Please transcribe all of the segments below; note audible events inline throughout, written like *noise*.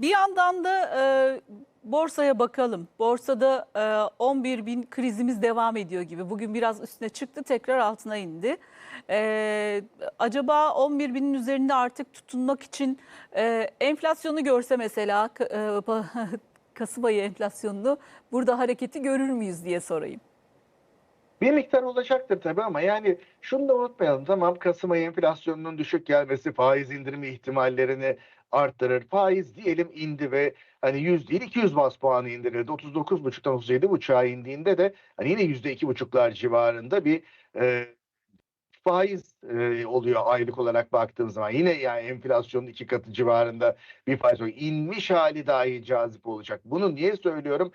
bir yandan da e, borsaya bakalım. Borsada e, 11 bin krizimiz devam ediyor gibi. Bugün biraz üstüne çıktı tekrar altına indi. E, acaba 11 binin üzerinde artık tutunmak için e, enflasyonu görse mesela e, *laughs* Kasım ayı enflasyonunu burada hareketi görür müyüz diye sorayım. Bir miktar olacaktır tabii ama yani şunu da unutmayalım. Tamam Kasım ayı enflasyonunun düşük gelmesi faiz indirimi ihtimallerini arttırır. Faiz diyelim indi ve hani 100 değil 200 bas puanı indirildi. 39,5'tan 37,5'a indiğinde de hani yine %2,5'lar civarında bir e, faiz e, oluyor aylık olarak baktığın zaman. Yine yani enflasyonun iki katı civarında bir faiz oluyor. İnmiş hali dahi cazip olacak. Bunu niye söylüyorum?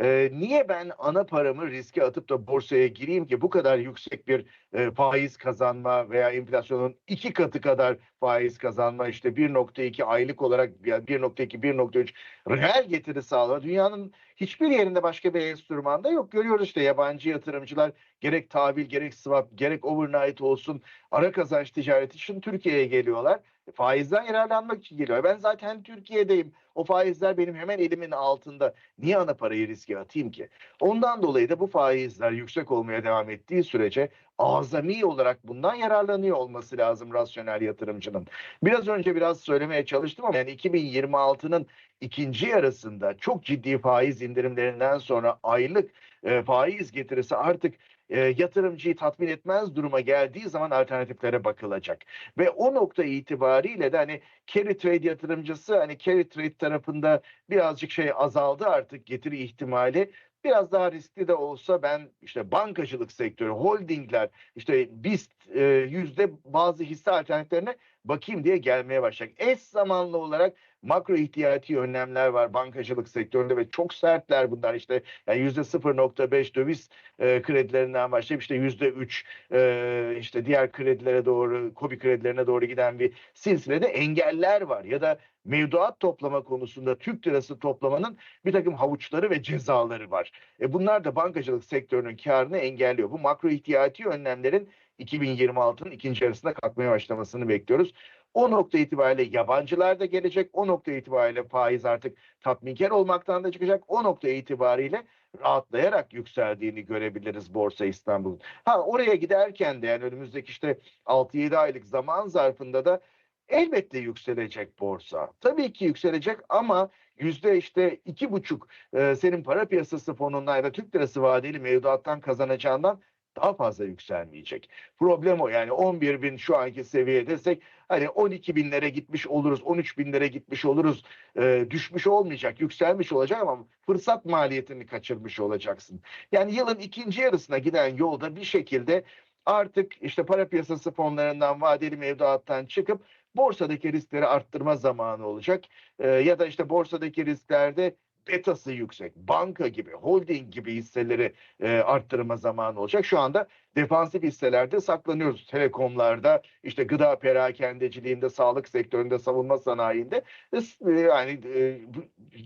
Ee, niye ben ana paramı riske atıp da borsaya gireyim ki bu kadar yüksek bir e, faiz kazanma veya enflasyonun iki katı kadar faiz kazanma işte 1.2 aylık olarak yani 1.2 1.3 reel getiri sağlama dünyanın hiçbir yerinde başka bir enstrümanda yok. Görüyoruz işte yabancı yatırımcılar gerek tahvil gerek swap gerek overnight olsun ara kazanç ticareti için Türkiye'ye geliyorlar. Faizden yararlanmak için geliyor. Ben zaten Türkiye'deyim. O faizler benim hemen elimin altında. Niye ana parayı riske atayım ki? Ondan dolayı da bu faizler yüksek olmaya devam ettiği sürece azami olarak bundan yararlanıyor olması lazım rasyonel yatırımcının. Biraz önce biraz söylemeye çalıştım ama yani 2026'nın ikinci yarısında çok ciddi faiz indirimlerinden sonra aylık e, faiz getirisi artık e, yatırımcıyı tatmin etmez duruma geldiği zaman alternatiflere bakılacak. Ve o nokta itibariyle de hani carry trade yatırımcısı hani carry trade tarafında birazcık şey azaldı artık getiri ihtimali. Biraz daha riskli de olsa ben işte bankacılık sektörü, holdingler, işte BIST e, yüzde bazı hisse alternatiflerine bakayım diye gelmeye başlayacak. Eş zamanlı olarak makro ihtiyati önlemler var bankacılık sektöründe ve çok sertler bunlar işte yani yüzde 0.5 döviz e, kredilerinden başlayıp işte yüzde 3 e, işte diğer kredilere doğru kobi kredilerine doğru giden bir silsilede engeller var ya da mevduat toplama konusunda Türk lirası toplamanın bir takım havuçları ve cezaları var. E bunlar da bankacılık sektörünün karını engelliyor. Bu makro ihtiyati önlemlerin 2026'nın ikinci yarısında kalkmaya başlamasını bekliyoruz. O nokta itibariyle yabancılar da gelecek. O nokta itibariyle faiz artık tatminkar olmaktan da çıkacak. O nokta itibariyle rahatlayarak yükseldiğini görebiliriz Borsa İstanbul'un. Ha oraya giderken de yani önümüzdeki işte 6-7 aylık zaman zarfında da elbette yükselecek borsa. Tabii ki yükselecek ama yüzde işte iki buçuk e, senin para piyasası fonundan ya da Türk lirası vadeli mevduattan kazanacağından daha fazla yükselmeyecek. Problem o yani 11 bin şu anki seviye desek hani 12 binlere gitmiş oluruz, 13 binlere gitmiş oluruz, e, düşmüş olmayacak, yükselmiş olacak ama fırsat maliyetini kaçırmış olacaksın. Yani yılın ikinci yarısına giden yolda bir şekilde artık işte para piyasası fonlarından vadeli mevduattan çıkıp borsadaki riskleri arttırma zamanı olacak. E, ya da işte borsadaki risklerde betası yüksek, banka gibi, holding gibi hisseleri e, arttırma zamanı olacak. Şu anda defansif hisselerde saklanıyoruz. Telekomlarda, işte gıda perakendeciliğinde, sağlık sektöründe, savunma sanayinde e, yani e,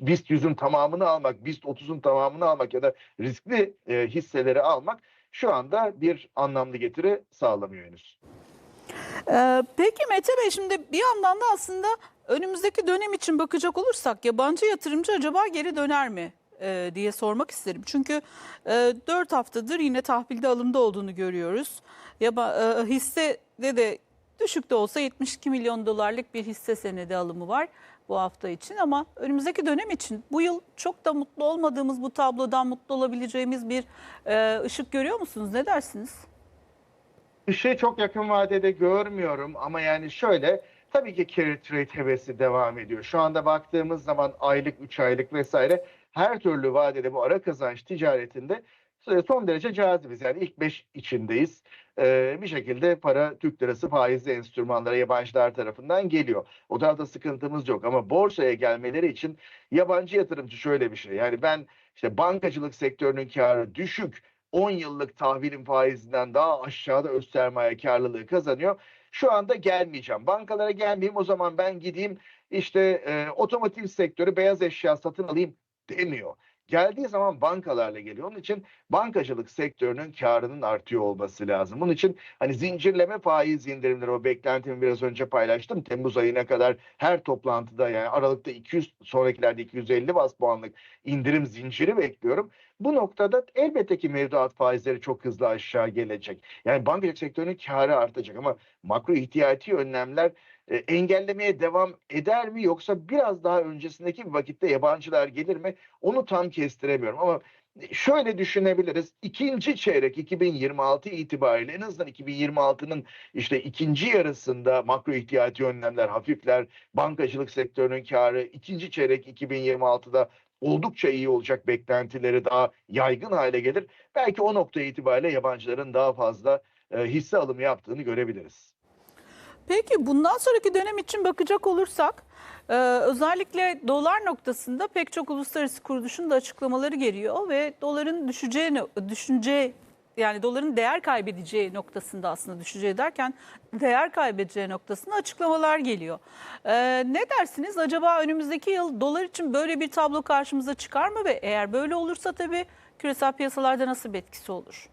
BIST 100'ün tamamını almak, BIST 30'un tamamını almak ya da riskli e, hisseleri almak şu anda bir anlamlı getiri sağlamıyor henüz. Ee, peki Mete Bey şimdi bir yandan da aslında önümüzdeki dönem için bakacak olursak yabancı yatırımcı acaba geri döner mi Ee, diye sormak isterim. Çünkü e, 4 haftadır yine tahvilde alımda olduğunu görüyoruz. Yaba, e, hissede de düşük de olsa 72 milyon dolarlık bir hisse senedi alımı var bu hafta için ama önümüzdeki dönem için bu yıl çok da mutlu olmadığımız bu tablodan mutlu olabileceğimiz bir e, ışık görüyor musunuz? Ne dersiniz? Işığı çok yakın vadede görmüyorum ama yani şöyle tabii ki carry trade hevesi devam ediyor. Şu anda baktığımız zaman aylık, 3 aylık vesaire her türlü vadede bu ara kazanç ticaretinde son derece cazibiz. Yani ilk 5 içindeyiz. Ee, bir şekilde para Türk lirası faizli enstrümanlara yabancılar tarafından geliyor. O tarafta sıkıntımız yok ama borsaya gelmeleri için yabancı yatırımcı şöyle bir şey. Yani ben işte bankacılık sektörünün karı düşük 10 yıllık tahvilin faizinden daha aşağıda öz sermaye karlılığı kazanıyor. Şu anda gelmeyeceğim. Bankalara gelmeyeyim o zaman ben gideyim işte e, otomotiv sektörü beyaz eşya satın alayım demiyor. geldiği zaman bankalarla geliyor. Onun için bankacılık sektörünün karının artıyor olması lazım. Bunun için hani zincirleme faiz indirimleri o beklentimi biraz önce paylaştım. Temmuz ayına kadar her toplantıda yani Aralık'ta 200 sonrakilerde 250 bas puanlık indirim zinciri bekliyorum. Bu noktada elbette ki mevduat faizleri çok hızlı aşağı gelecek. Yani bankacılık sektörünün karı artacak ama makro ihtiyati önlemler e, engellemeye devam eder mi yoksa biraz daha öncesindeki bir vakitte yabancılar gelir mi? Onu tam kestiremiyorum ama şöyle düşünebiliriz. İkinci çeyrek 2026 itibariyle en azından 2026'nın işte ikinci yarısında makro ihtiyati önlemler hafifler. Bankacılık sektörünün karı ikinci çeyrek 2026'da oldukça iyi olacak beklentileri daha yaygın hale gelir. Belki o nokta itibariyle yabancıların daha fazla e, hisse alımı yaptığını görebiliriz. Peki bundan sonraki dönem için bakacak olursak e, özellikle dolar noktasında pek çok uluslararası kuruluşun da açıklamaları geliyor ve doların düşeceği düşünce yani doların değer kaybedeceği noktasında aslında düşeceği derken değer kaybedeceği noktasında açıklamalar geliyor. E, ne dersiniz acaba önümüzdeki yıl dolar için böyle bir tablo karşımıza çıkar mı ve eğer böyle olursa tabii küresel piyasalarda nasıl bir etkisi olur?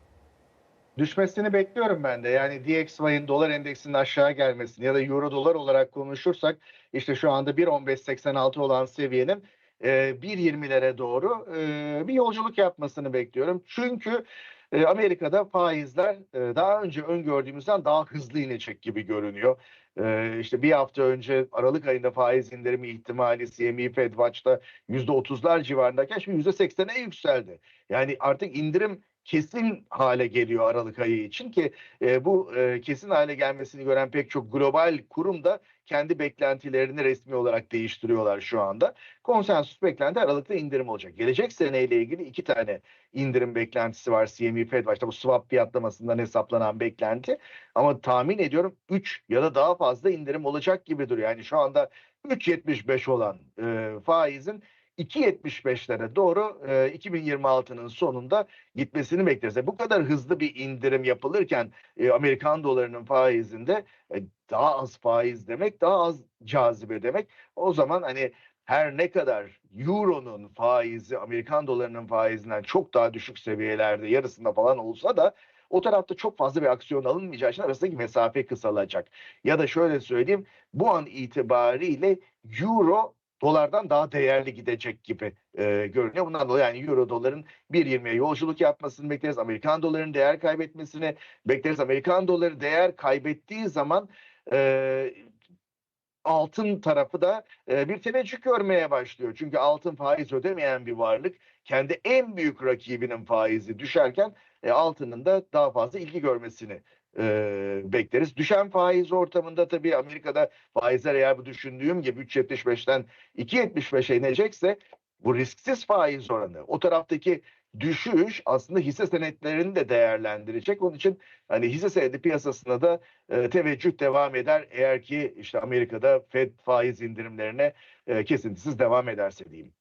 Düşmesini bekliyorum ben de. Yani DXY'ın dolar endeksinin aşağı gelmesini ya da euro dolar olarak konuşursak işte şu anda 1.1586 olan seviyenin e, 1.20'lere doğru e, bir yolculuk yapmasını bekliyorum. Çünkü e, Amerika'da faizler e, daha önce öngördüğümüzden daha hızlı inecek gibi görünüyor. E, işte bir hafta önce Aralık ayında faiz indirimi ihtimali CME Fed Watch'ta %30'lar civarındayken şimdi %80'e yükseldi. Yani artık indirim kesin hale geliyor Aralık ayı için ki e, bu e, kesin hale gelmesini gören pek çok global kurum da kendi beklentilerini resmi olarak değiştiriyorlar şu anda. Konsensus beklenti Aralık'ta indirim olacak. Gelecek seneyle ilgili iki tane indirim beklentisi var CME Fed başta bu swap fiyatlamasından hesaplanan beklenti. Ama tahmin ediyorum 3 ya da daha fazla indirim olacak gibi duruyor. Yani şu anda 3.75 olan e, faizin 2.75'lere doğru e, 2026'nın sonunda gitmesini bekleriz. E, bu kadar hızlı bir indirim yapılırken e, Amerikan dolarının faizinde e, daha az faiz demek, daha az cazibe demek. O zaman hani her ne kadar Euro'nun faizi Amerikan dolarının faizinden çok daha düşük seviyelerde yarısında falan olsa da o tarafta çok fazla bir aksiyon alınmayacağı için arasındaki mesafe kısalacak. Ya da şöyle söyleyeyim bu an itibariyle Euro dolardan daha değerli gidecek gibi e, görünüyor. Bundan dolayı yani euro doların 1.20'ye yolculuk yapmasını bekleriz. Amerikan dolarının değer kaybetmesini bekleriz. Amerikan doları değer kaybettiği zaman e, altın tarafı da e, bir teveccüh görmeye başlıyor. Çünkü altın faiz ödemeyen bir varlık. Kendi en büyük rakibinin faizi düşerken e, altının da daha fazla ilgi görmesini e, bekleriz. Düşen faiz ortamında tabii Amerika'da faizler eğer bu düşündüğüm gibi 3.75'ten 2.75'e inecekse bu risksiz faiz oranı o taraftaki düşüş aslında hisse senetlerini de değerlendirecek. Onun için hani hisse senedi piyasasına da e, teveccüh devam eder eğer ki işte Amerika'da Fed faiz indirimlerine e, kesintisiz devam ederse diyeyim.